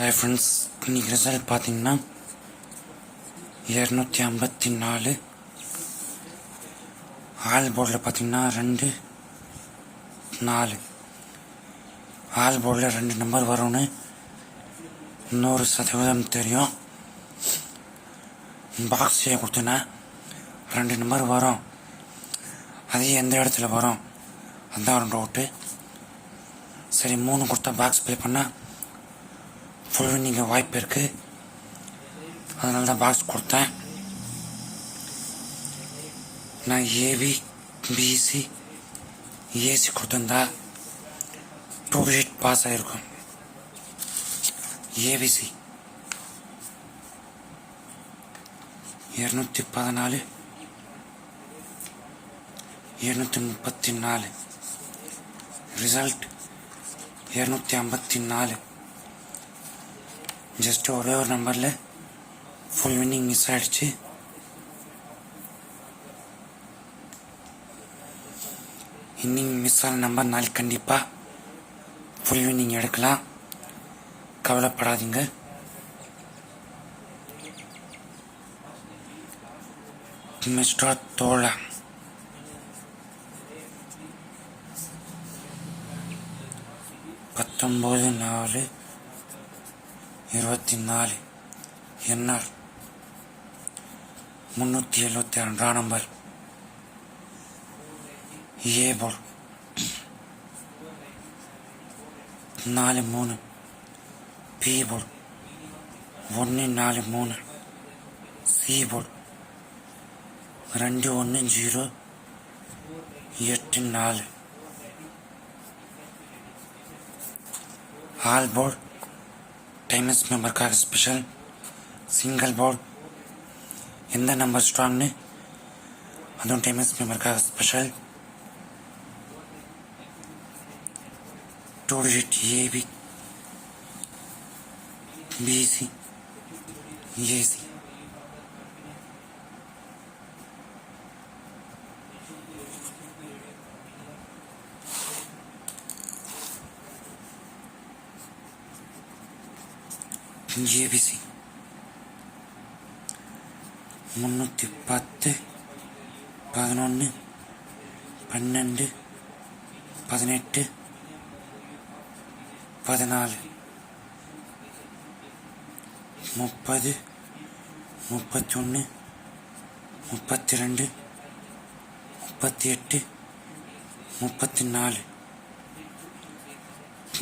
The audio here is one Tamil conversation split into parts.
ஹாய் ஃப்ரெண்ட்ஸ் இன்னைக்கு ரிசல்ட் பார்த்தீங்கன்னா இரநூத்தி ஐம்பத்தி நாலு. ஆல் போர்டில் பார்த்தீங்கன்னா ரெண்டு நாலு. ஆல் போர்டில் ரெண்டு நம்பர் வரும்னு நூறு சதவீதம் தெரியும். பாக்ஸ் செய்ய கொடுத்தேன்னா ரெண்டு நம்பர் வரும். அது எந்த இடத்துல வரும்? அதுதான் ஒரு டவுட்டு சரி மூணு கொடுத்தா பாக்ஸ் ப்ளே பண்ணால் ஃபுல் நீங்கள் வாய்ப்பு இருக்குது அதனால தான் பாக்ஸ் கொடுத்தேன். நான் ஏவி பிசி ஏசி கொடுத்துருந்தா டூ ஷீட் பாஸ் ஆகிருக்கும் ஏபிசி இரநூத்தி பதினாலு. இரநூத்தி முப்பத்தி நாலு. ரிசல்ட் இரநூத்தி ஐம்பத்தி நாலு. ஜஸ்ட் ஒரே ஒரு நம்பரில் ஃபுல் வின்னிங் மிஸ் ஆகிடுச்சு இன்னிங் மிஸ் ஆன நம்பர் நாளைக்கு கண்டிப்பாக ஃபுல் வின்னிங் எடுக்கலாம். கவலைப்படாதீங்க. மிஸ்டர் தோழா. பத்தொம்போது நாலு இருபத்தி நாலு என்ஆர் முந்நூற்றி எழுபத்தி ரெண்டாம் நம்பர். ஏ போல். நாலு மூணு பி போல். ஒன்று நாலு மூணு சி போல். ரெண்டு ஒன்று ஜீரோ எட்டு நாலு ஆல் போர்டு டைமஸ் மெம்பருக்காக ஸ்பெஷல் சிங்கிள் போர்டு எந்த நம்பர் ஸ்ட்ராங்னு அதுவும் times மெம்பருக்காக special two digit AB BC AC BC முந்நூற்றி பத்து பதினொன்று பன்னெண்டு பதினெட்டு பதினாலு. முப்பது முப்பத்தி ஒன்று முப்பத்தி ரெண்டு முப்பத்தி எட்டு முப்பத்தி நாலு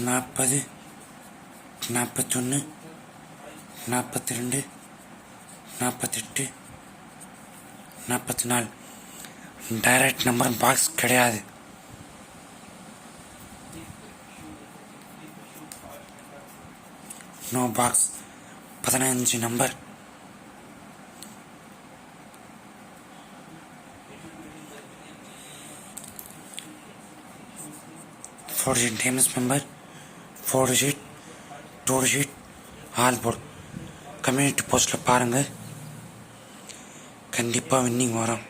நாற்பது நாற்பத்தொன்று நாற்பத்தி ரெண்டு நாற்பத்தெட்டு நாற்பத்தி நாலு டைரக்ட் நம்பர் பாக்ஸ் கிடையாது. நோ பாக்ஸ் பதினஞ்சு number four digit times member four digit two digit all board community போஸ்ட்டில் பாருங்கள் கண்டிப்பாக வின்னிங் வரும்.